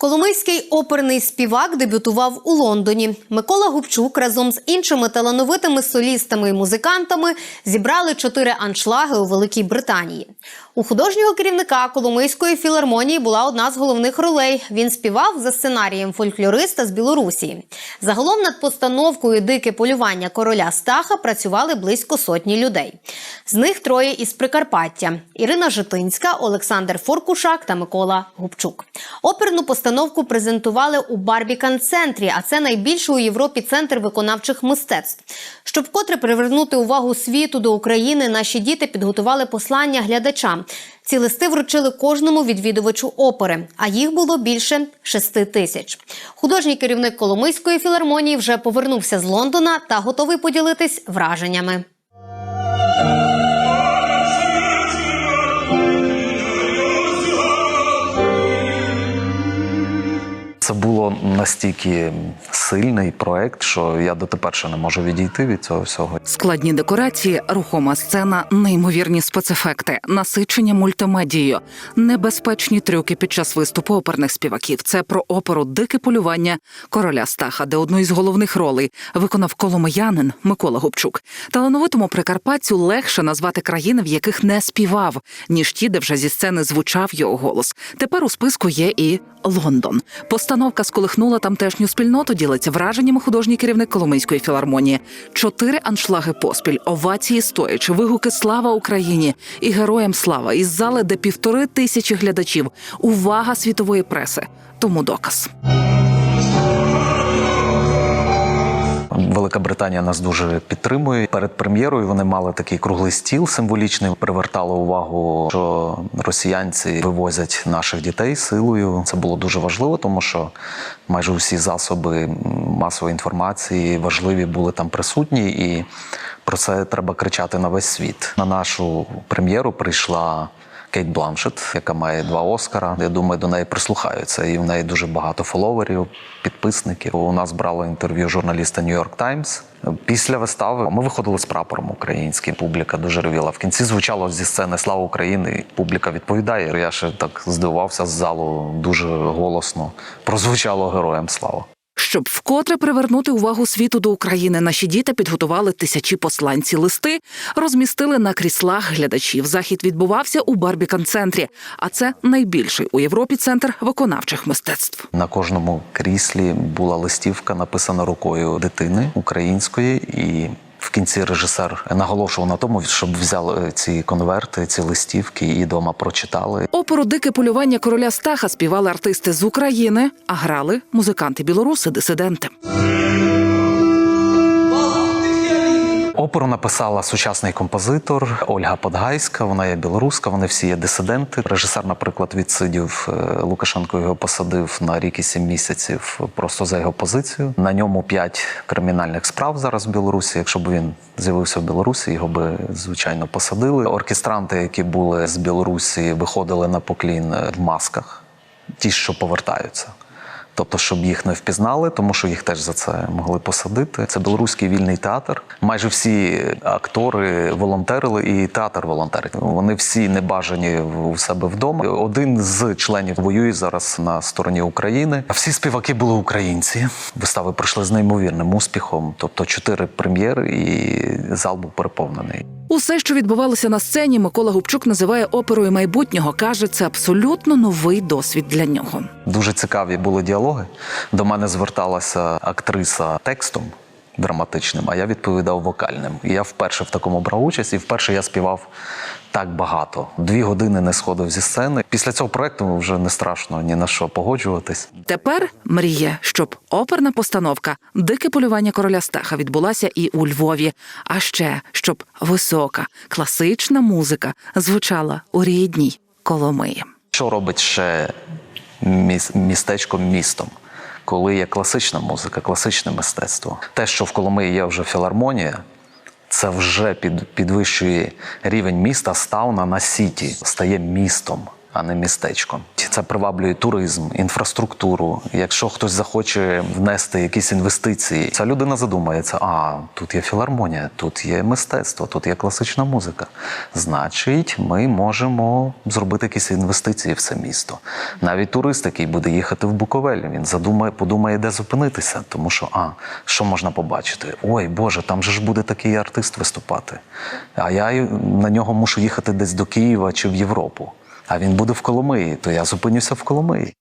Коломийський оперний співак дебютував у Лондоні. Микола Губчук разом з іншими талановитими солістами і музикантами зібрали чотири аншлаги у Великій Британії. У художнього керівника Коломийської філармонії була одна з головних ролей. Він співав за сценарієм фольклориста з Білорусі. Загалом над постановкою Дике полювання короля Стаха працювали близько сотні людей. З них троє із Прикарпаття: Ірина Житинська, Олександр Форкушак та Микола Губчук. Оперну постановку презентували у Барбікан центрі, а це найбільший у Європі центр виконавчих мистецтв. Щоб вкотре привернути увагу світу до України, наші діти підготували послання глядачам. Ці листи вручили кожному відвідувачу опери, а їх було більше шести тисяч. Художній керівник Коломийської філармонії вже повернувся з Лондона та готовий поділитись враженнями. Це було настільки сильний проект, що я дотепер ще не можу відійти від цього всього. Складні декорації, рухома сцена, неймовірні спецефекти, насичення мультимедією, небезпечні трюки під час виступу оперних співаків. Це про оперу Дике полювання короля Стаха, де одну із головних ролей виконав коломиянин Микола Губчук. Талановитому прикарпатцю легше назвати країни, в яких не співав, ніж ті, де вже зі сцени звучав його голос. Тепер у списку є і Лондон. Постановка сколихнула тамтешню спільноту. Ділиться враженнями художній керівник Коломийської філармонії. Чотири аншлаги поспіль, овації стоячи, вигуки Слава Україні і героям слава із зали, де півтори тисячі глядачів. Увага світової преси. Тому доказ. Велика Британія нас дуже підтримує. Перед прем'єрою вони мали такий круглий стіл символічний. Привертало увагу, що росіянці вивозять наших дітей силою. Це було дуже важливо, тому що майже усі засоби масової інформації важливі були там присутні, і про це треба кричати на весь світ. На нашу прем'єру прийшла. Кейт Бланшет, яка має два Оскара. Я думаю, до неї прислухаються. І в неї дуже багато фоловерів, підписників. У нас брало інтерв'ю журналіста York Times. Після вистави ми виходили з прапором українським. Публіка дуже ревіла. В кінці звучало зі сцени Слава Україні. Публіка відповідає. Я ще так здивувався з залу дуже голосно. Прозвучало героям слава. Щоб вкотре привернути увагу світу до України, наші діти підготували тисячі посланці листи, розмістили на кріслах глядачів. Захід відбувався у Барбікан центрі, а це найбільший у Європі центр виконавчих мистецтв. На кожному кріслі була листівка, написана рукою дитини української, і в кінці режисер наголошував на тому, щоб взяли ці конверти, ці листівки і дома прочитали. Оперу Дике полювання короля Стаха співали артисти з України, а грали музиканти білоруси, дисиденти. Оперу написала сучасний композитор Ольга Подгайська. Вона є білоруска. Вони всі є дисиденти. Режисер, наприклад, відсидів е, Лукашенко його посадив на рік і сім місяців просто за його позицію. На ньому п'ять кримінальних справ зараз в Білорусі. Якщо б він з'явився в Білорусі, його би звичайно посадили. Оркестранти, які були з Білорусі, виходили на поклін в масках, ті, що повертаються. Тобто, щоб їх не впізнали, тому що їх теж за це могли посадити. Це білоруський вільний театр. Майже всі актори волонтерили, і театр волонтерить. Вони всі не бажані у себе вдома. Один з членів воює зараз на стороні України. А всі співаки були українці. Вистави пройшли з неймовірним успіхом. Тобто, чотири прем'єри, і зал був переповнений. Усе, що відбувалося на сцені, Микола Губчук називає оперою майбутнього. каже, це абсолютно новий досвід для нього. Дуже цікаві були діалоги. До мене зверталася актриса текстом драматичним, а я відповідав вокальним. І я вперше в такому брав участь, і вперше я співав так багато. Дві години не сходив зі сцени. Після цього проекту вже не страшно ні на що погоджуватись. Тепер мріє, щоб оперна постановка Дике полювання короля Стаха відбулася і у Львові. А ще щоб висока класична музика звучала у рідній Коломиї. Що робить ще міс- містечко містом? Коли є класична музика, класичне мистецтво. Те, що в Коломиї є вже філармонія, це вже під, підвищує рівень міста, стауна на сіті, стає містом, а не містечком. Це приваблює туризм, інфраструктуру. Якщо хтось захоче внести якісь інвестиції, ця людина задумається: а тут є філармонія, тут є мистецтво, тут є класична музика. Значить, ми можемо зробити якісь інвестиції в це місто. Навіть турист, який буде їхати в Буковель, він задумає, подумає, де зупинитися, тому що а що можна побачити? Ой, Боже, там же ж буде такий артист виступати. А я на нього мушу їхати десь до Києва чи в Європу. А він буде в Коломиї, то я зупинюся в Коломиї.